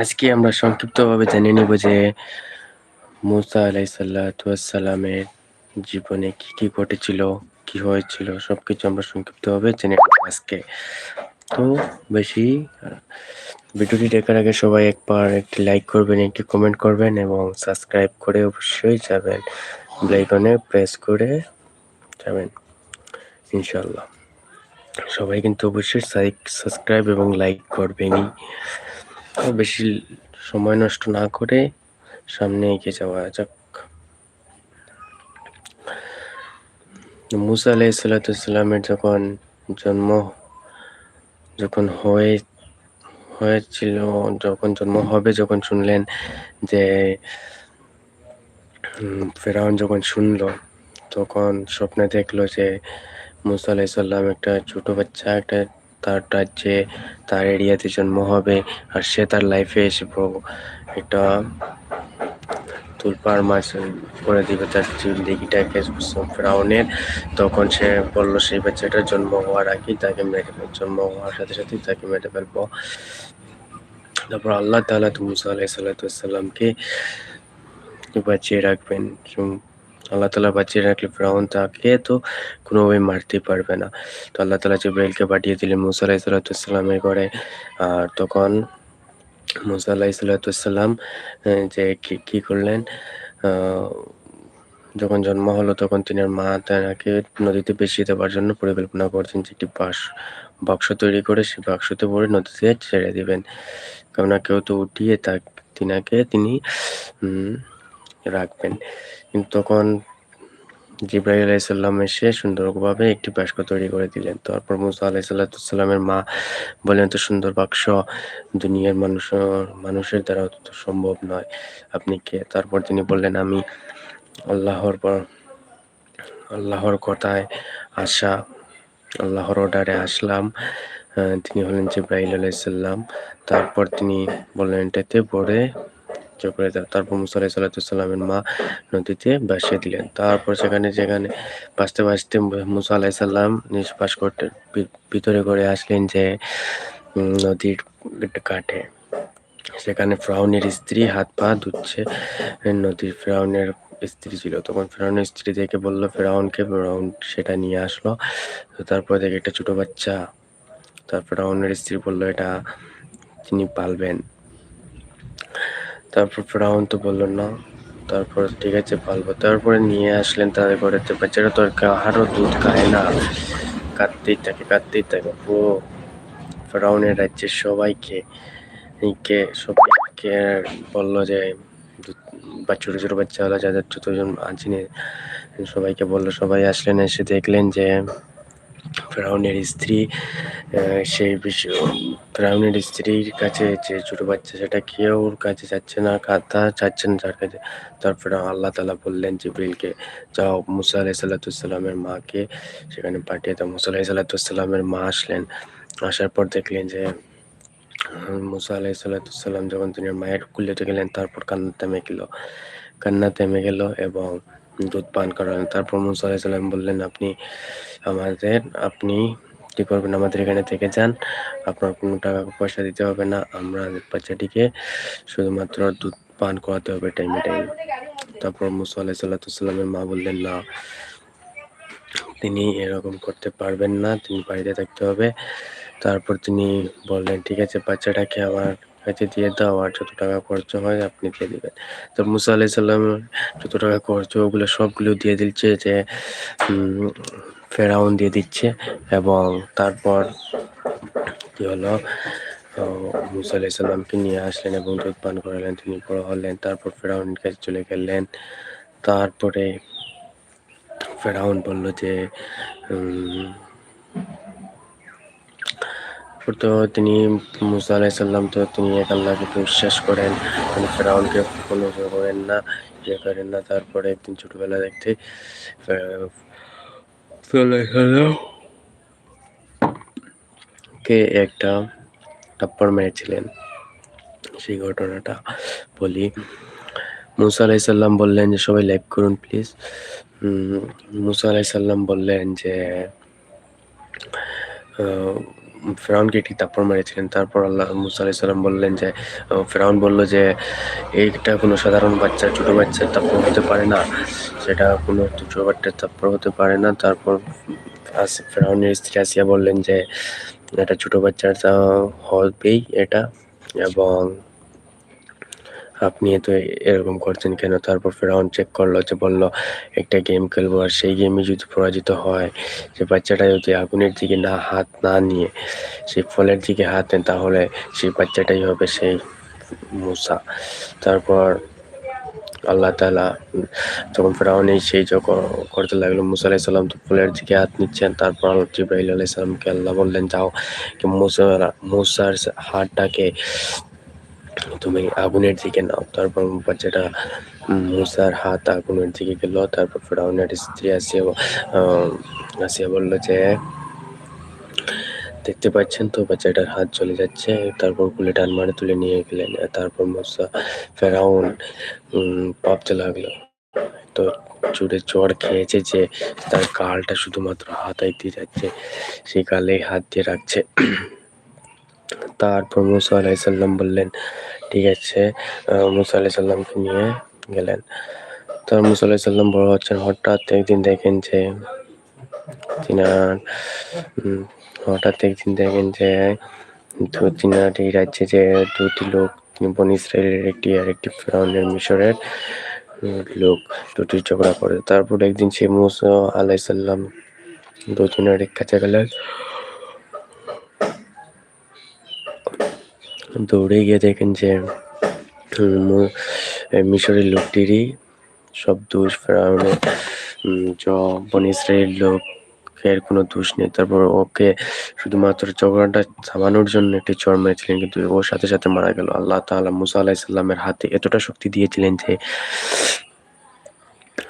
আজকে আমরা সংক্ষিপ্তভাবে জেনে নিব যে মুসা আলাইসাল্লামের জীবনে কি কি ঘটেছিল, কি হয়েছিল, সবকিছু আমরা সংক্ষিপ্তভাবে জেনে নেব আজকে। তো বেশি, ভিডিওটি দেখার আগে সবাই একবার একটি লাইক করবেন, একটি কমেন্ট করবেন এবং সাবস্ক্রাইব করে অবশ্যই যাবেন। বেলাইকনে প্রেস করে যাবেন ইনশাল্লাহ সবাই কিন্তু অবশ্যই সাবস্ক্রাইব এবং লাইক করবেনই। বেশি সময় নষ্ট না করে সামনে এগিয়ে যাওয়া যাক। মুসা আলাই সাল্লাতামের যখন জন্ম, যখন হয়ে, হয়েছিল, যখন জন্ম হবে, যখন শুনলেন যে ফেরাউন যখন শুনলো, তখন স্বপ্নে দেখল যে মুসা আলাইসাল্লাম একটা ছোট বাচ্চা, একটা তার রাজ্যে, তার এরিয়াতে জন্ম হবে আর সে তার লাইফে এসে একটা তুলপার মাছ করে দিবে তার জিন্দিগিটাকে ফ্রাউনের। তখন সে বলল, সেই বাচ্চাটার জন্ম হওয়ার আগেই তাকে মেরে জন্ম হওয়ার সাথে সাথে তাকে মেরে ফেলব। তারপর আল্লাহ তালা মুসা আলাহ সাল্লাতামকে বাঁচিয়ে রাখবেন। আল্লাহ তালা বাঁচিয়ে রাখলে ফ্রাউন তাকে তো কোনোভাবেই মারতে পারবে না। তো আল্লাহ তালা জিব্রাইলকে পাঠিয়ে দিলেন মুসা আলাহ সাল্লাতামের ঘরে। আর তখন মুসা আলাহ সাল্লাতাম যে কি করলেন? যখন জন্ম হলো তখন তিনি মা তাকে নদীতে বেশি দেওয়ার জন্য পরিকল্পনা করছেন যে একটি বাস বাক্স তৈরি করে সেই বাক্সতে ভরে নদীতে ছেড়ে দিবেন। কেননা কেউ তো উঠিয়ে তা তিনাকে তিনি রাখবেন। কিন্তু তখন জিব্রাহিম আলাইসাল্লাম এসে সুন্দরভাবে একটি বাক্স তৈরি করে দিলেন। তারপর মুসা আলাইসাল্লামের মা বলেন তো সুন্দর বাক্স, দুনিয়ার মানুষ মানুষের দ্বারা তো সম্ভব নয়। আপনি কে? তারপর তিনি বললেন, আমি আল্লাহর পর, আল্লাহর কথায় আসা, আল্লাহর অর্ডারে আসলাম। তিনি হলেন জিব্রাহিল আলাইসাল্লাম তারপর তিনি বললেন, এটাতে পড়ে করে দেয় তারপর মুসা আলাহি সাল্লাতামের মা নদীতে ভাসিয়ে দিলেন। তারপর সেখানে, যেখানে বাঁচতে বাঁচতে মুসা আলাহি সাল্লাম করতে ভিতরে করে আসলেন যে নদীর কাঠে। সেখানে ফ্রাউনের স্ত্রী হাত পা ধুচ্ছে নদীর ফ্রাউনের স্ত্রী ছিল। তখন ফেরাউনের স্ত্রী দেখে বলল, ফেরাউনকে, ফেরাউন সেটা নিয়ে আসলো। তো তারপর দেখে একটা ছোট বাচ্চা, তার ফেরাউনের স্ত্রী বলল, এটা তিনি পালবেন। তারপর ফেরাউন তো বলল, না। তারপর, ঠিক আছে, পালবো। তারপরে নিয়ে আসলেন তাদের ঘরে। বাচ্চারা তো কাহারও দুধ খায় না। কাঁদতেই থাকে কাঁদতেই থাকে। ও ফেরাউনের রাজ্যের সবাইকে, কে, সবাইকে বলল যে বা ছোটো ছোটো বাচ্চা হলো যাদের যতজন আছেন সবাইকে বলল। সবাই আসলেন, এসে দেখলেন যে ফেরাউনের স্ত্রী সেই ফেরাউনের স্ত্রীর কাছে যে ছোটো বাচ্চা, সেটা কেউ ওর কাছে যাচ্ছে না, কাঁদা যাচ্ছে না যার কাছে। তারপরে আল্লাহ তালা বললেন জিব্রিলকে, যাও, মুসা আলাহ মাকে সেখানে পাঠিয়ে দাও। মুসা আলাহ সাল্লাতুসাল্লামের মা আসলেন। আসার পর দেখলেন যে, মুসা আলাহ সাল্লাতুসাল্লাম যখন তিনি মায়ের কুলেতে গেলেন, তারপর কান্না থেমে গেল। কান্না থেমে গেল এবং দুধ পান করালেন তারপর মুসা আলাইসাল্লাম বললেন, আপনি আমাদের, আপনি কি করবেন? আমাদের এখানে থেকে যান। আপনার কোনো টাকা পয়সা দিতে হবে না। আমরা বাচ্চাটিকে শুধুমাত্র দুধ পান করাতে হবে টাইমে টাইম তারপর মুসা আলাইসাল্লামের মা বললেন, না, তিনি এরকম করতে পারবেন না। তিনি বাড়িতে থাকতে হবে। তারপর তিনি বললেন, ঠিক আছে, বাচ্চাটাকে আমার কাছে দিয়ে দাও আর যত টাকা খরচ হয় আপনি দিয়ে দিবেন। তো মুসা আলাই সাল্লাম যত টাকা খরচ ওগুলো সবগুলো দিয়ে দিচ্ছে যে ফেরাউন দিয়ে দিচ্ছে এবং তারপর কি হলো? মুসা আলাই সাল্লামকে নিয়ে আসলেন এবং দুধ পান করালেন, তিনি বড় হলেন, তারপর ফেরাউনের কাছে চলে গেলেন। তারপরে ফেরাউন বলল যে তো তিনি মুসা আলাইসাল্লাম তো তিনি এক আল্লাহকে বিশ্বাস করেন। তিনি ফেরাউনকে কোনো করেন না ইয়ে করেন না। তারপরে একদিন ছোটবেলা দেখতে কে একটা টাপ্পর মেরেছিলেন। সেই ঘটনাটা বলি। মুসা আলাইসাল্লাম বললেন যে, সবাই লাইভ করুন প্লিজ। মুসা আলাইসাল্লাম বললেন যে ফেরাউনকে একটি থাপ্পড় মেরেছিলেন। তারপর আল্লাহ মুসা আলাইহিস সালাম বললেন যে ফেরাউন বলল যে, এইটা কোনো সাধারণ বাচ্চা, ছোটো বাচ্চার থাপ্পড় হতে পারে না। সেটা কোনো ছোটো বাচ্চার থাপ্পড় হতে পারে না। তারপর ফেরাউনের স্ত্রী আসিয়া বললেন যে, এটা ছোটো বাচ্চার তা হবেই এটা। এবং আপনি তো এরকম করছেন কেন? তারপর ফেরাউন চেক করল যে বলল, একটা গেম খেলব। আর সেই গেমে যদি পরাজিত হয়, যে বাচ্চাটা যদি আগুনের দিকে না, হাত না নিয়ে সেই ফলের দিকে হাত নেন তাহলে সেই বাচ্চাটাই হবে সেই মুসা। তারপর আল্লাহ তালা যখন ফেরাউন সেই যখন করতে লাগল। মুসা আলাহি সাল্লাম তো ফুলের দিকে হাত নিচ্ছেন। তারপর আল্লাহ জিব্রাহিল আলাহি সাল্লামকে আল্লাহ বললেন, যাও। মুসা, মুসার হাতটাকে তুমি আগুনের দিকে নাও। তারপর বাচ্চাটা মুসার হাত আগুনের দিকে গেল। তারপর ফেরাউনের স্ত্রী আসিয়া আসিয়া বলল যে, দেখতে পাচ্ছেন তো, বাচ্চাটার হাত চলে যাচ্ছে। তারপর কুলে টান মারে তুলে নিয়ে গেলেন। তারপর মুসা, ফেরাউন ভাবতে লাগল। তো চুড়ে চড় খেয়েছে যে, তার গালটা শুধুমাত্র হাতাই দিয়ে যাচ্ছে, সেই গালে হাত দিয়ে রাখছে। তারপর মুসা আলাইসাল্লাম বললেন, ঠিক আছে মুসা আলাইসাল্লামকে নিয়ে গেলেন। তার মুসা আলাইসাল্লাম বড় হচ্ছেন। হঠাৎ একদিন দেখেন যে তিনার হঠাৎ একদিন দেখেন যে দু- তিনার এই রাজ্যে যে দুটি লোক বন ইসরায়েলের একটি আর একটি ফেরাউনের মিশরের লোক দুটি ঝগড়া করে। তারপর একদিন সে মুসা আলাইসাল্লাম দুজনের কাছে গেলেন। দৌড়ে গিয়ে দেখেন যে মিশরের লোকটিরই সব দোষ ফেরাউনের উম, য বন ইসরায়েল লোকের কোনো দোষ নেই। তারপর ওকে শুধুমাত্র ঝগড়াটা থামানোর জন্য একটি চর মেরেছিলেন কিন্তু ওর সাথে সাথে মারা গেল। আল্লাহ তাআলা মুসা আলাহিসাল্লামের হাতে এতটা শক্তি দিয়েছিলেন যে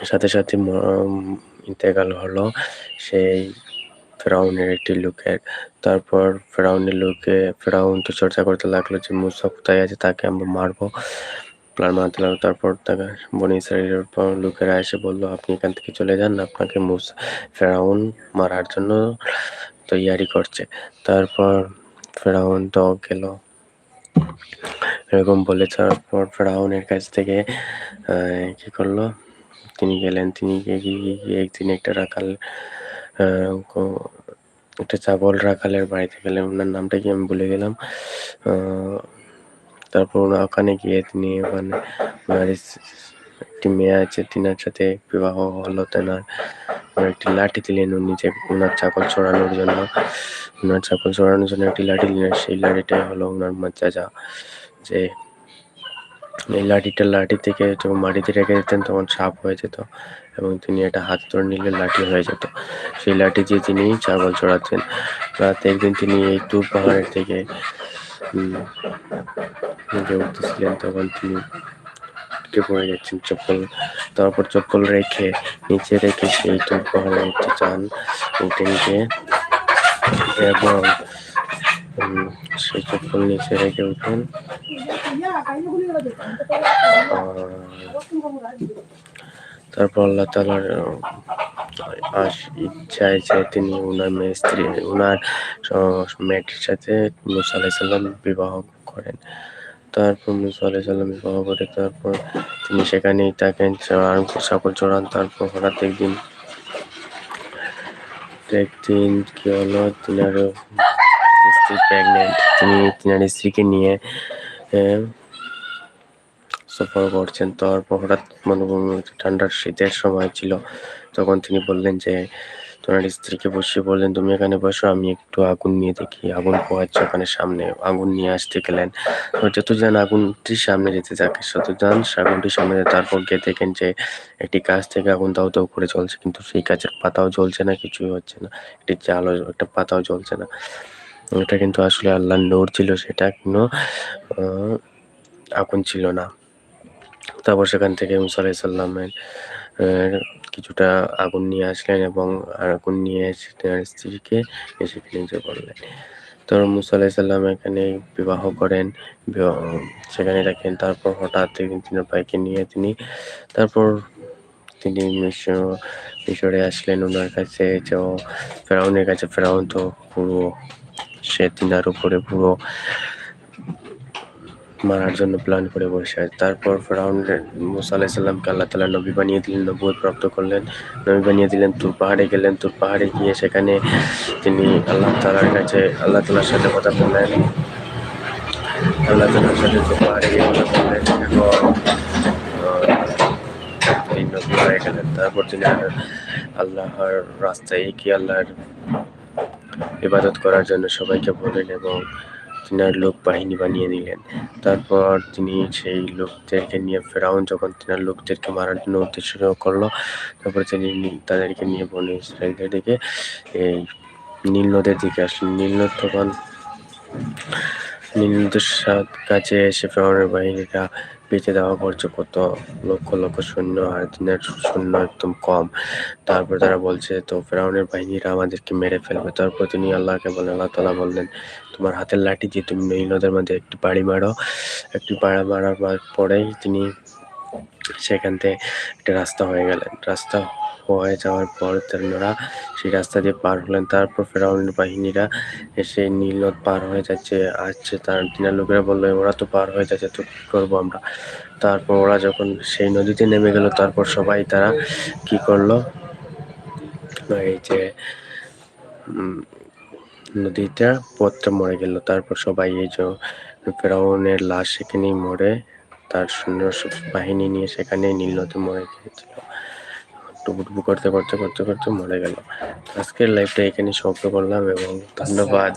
সাথে সাথে ইন্তেকাল হলো। সেই ফেরাউনের একটি লোকের। তারপর ফেরাউনের লোকে, ফেরাউন তো চর্চা করতে লাগল যে, মুসা কোথায় আছে? তাকে আমরা মারবো। প্ল্যান মারতে লাগল। তারপর তাকে, বনি ইসরায়েলের লোকেরা এসে বলল, আপনি এখান থেকে চলে যান, আপনাকে মুসা, ফেরাউন মারার জন্য তৈয়ারি করছে। তারপর ফেরাউন তো গেল এরকম বলে তারপর ফেরাউনের কাছ থেকে কি করল? তিনি গেলেন। তিনি একদিন একটা রাখাল একটা চাবল রাখালের বাড়িতে গেলেন ওনার নামটা কি আমি ভুলে গেলাম। তারপর ওখানে গিয়ে তিনি ওখানে একটি মেয়ে আছে, তিনার সাথে বিবাহ হলো, তেনার একটি লাঠি দিলেন উনি যে ওনার চাকল চড়ানোর জন্য। ওনার চাকল চড়ানোর জন্য একটি লাঠি দিলেন, সেই লাঠিটাই হলো ওনার মাজ্জাজা যে এই লাঠিটা লাঠি থেকে যখন মাটিতে রেখে দিতেন তখন সাপ হয়ে যেত। এবং তিনি এটা হাত ধরে নিলে লাঠি হয়ে যেত। সেই লাঠি দিয়ে তিনি ছাগল চড়াতেন রাতে একদিন তিনি এই তুর পাহাড়ের থেকে উঠতেছিলেন, তখন তিনি উঠে পড়ে যাচ্ছেন চপ্পল, তারপর চপ্পল রেখে নিচে রেখে সেই তুর পাহাড়ে উঠতে চান। উঠে গিয়ে এবং সেই চপ্পল নিচে রেখে উঠেন। তারপর আল্লাহ তালার আশ ইচ্ছায় যে তিনি ওনার মেয়ে স্ত্রী ওনার মেয়েটির সাথে মুসা আলাইসাল্লাম বিবাহ করেন। তারপর মুসা আলাইসাল্লাম বিবাহ করে, তারপর তিনি সেখানেই থাকেন সকল চড়ান। তারপর হঠাৎ একদিন একদিন কি হলো তিনার স্ত্রী প্রেগনেন্ট তিনি তিনার স্ত্রীকে নিয়ে সফর করছেন। তারপর হঠাৎ মনে করুন ঠান্ডার শীতের সময় ছিল, তখন তিনি বললেন যে, তোমার স্ত্রীকে বসিয়ে বললেন, তুমি এখানে বসো, আমি একটু আগুন নিয়ে দেখি। আগুন পোহাচ্ছে ওখানে সামনে, আগুন নিয়ে আসতে গেলেন। তো যত যান আগুনটির সামনে যেতে থাকে। তত যান আগুনটির সামনে তারপর গিয়ে দেখেন যে, একটি গাছ থেকে আগুন দাউ দাউ করে চলছে কিন্তু সেই গাছের পাতাও জ্বলছে না, কিছুই হচ্ছে না। একটি চালও একটা পাতাও জ্বলছে না। এটা কিন্তু আসলে আল্লাহর নূর ছিল, সেটা কোনো আগুন ছিল না। তারপর সেখান থেকে মুসা আলাইসাল্লামের কিছুটা আগুন নিয়ে আসলেন এবং আগুন নিয়ে এসে তার স্ত্রীকে এসে নিজে বললেন তো মুসা আলাইসাল্লাম এখানে বিবাহ করেন সেখানে রাখেন। তারপর হঠাৎ তিনার ভাইকে নিয়ে তিনি, তারপর তিনি মিশর, মিশরে আসলেন ওনার কাছে। যে ফেরাউনের কাছে ফেরাউন তো পুরো, সে তিনার উপরে পুরো মারার জন্য প্ল্যান করে বসে আছে। তারপর ফেরাউন মুসা আলাইসাল্লামকে আল্লাহ তালা নবী বানিয়ে দিলেন নবুয় প্রাপ্ত করলেন। নবী বানিয়ে দিলেন, তুর পাহাড়ে গেলেন। তুর পাহাড়ে গিয়ে সেখানে তিনি আল্লাহ তালার কাছে আল্লাহ তালার সাথে কথা বললেন। আল্লাহ তালার সাথে তুর পাহাড়ে গিয়ে কথা বললেন। গেলেন। তারপর তিনি আল্লাহর রাস্তায় কি আল্লাহর ইবাদত করার জন্য সবাইকে বলেন এবং তিনার লোক বাহিনী বানিয়ে নিলেন তারপর তিনি সেই লোকদেরকে নিয়ে ফেরাউন যখন তিনার লোকদেরকে মারার জন্য উদ্দেশ্য করল, তারপর তিনি তাদেরকে নিয়ে বনে ইসরায়েলদের দিকে, এই নীল নদের দিকে আসলেন। নীল নদ তখন নীল নদের কাছে এসে ফেরাউনের বাহিনীরা বেঁচে দেওয়া পড়ছে কত লক্ষ লক্ষ সৈন্য আর দিনের সৈন্য একদম কম। তারপর তারা বলছে, তো ফেরাউনের বাহিনীরা আমাদেরকে মেরে ফেলবে। তারপর তিনি আল্লাহকে বলেন, আল্লাহ তালা বললেন, তোমার হাতের লাঠি দিয়ে তুমি নদের মধ্যে একটি বাড়ি মারো। একটি বাড়ি মারার পরেই তিনি সেখান থেকে একটা রাস্তা হয়ে গেলেন রাস্তা হয়ে যাওয়ার পর তেনারা সেই রাস্তা দিয়ে পার হলেন। তারপর ফেরাউনের বাহিনীরা এসে নীল নদ পার হয়ে যাচ্ছে। আসছে তার দিনার লোকেরা বলল, ওরা তো পার হয়ে যাচ্ছে, তো কি করব আমরা? তারপর ওরা যখন সেই নদীতে নেমে গেল, তারপর সবাই তারা কি করল? এই যে নদীটা পথটা মরে গেল। তারপর সবাই এই যে ফেরাউনের লাশ সেখানেই মরে তার সৈন্য বাহিনী নিয়ে সেখানে নীল নদী মরে গিয়েছিল। টুকুটুকু করতে করতে করতে করতে মরে গেল। আজকের লাইফটা এখানে সমাপ্ত করলাম এবং ধন্যবাদ।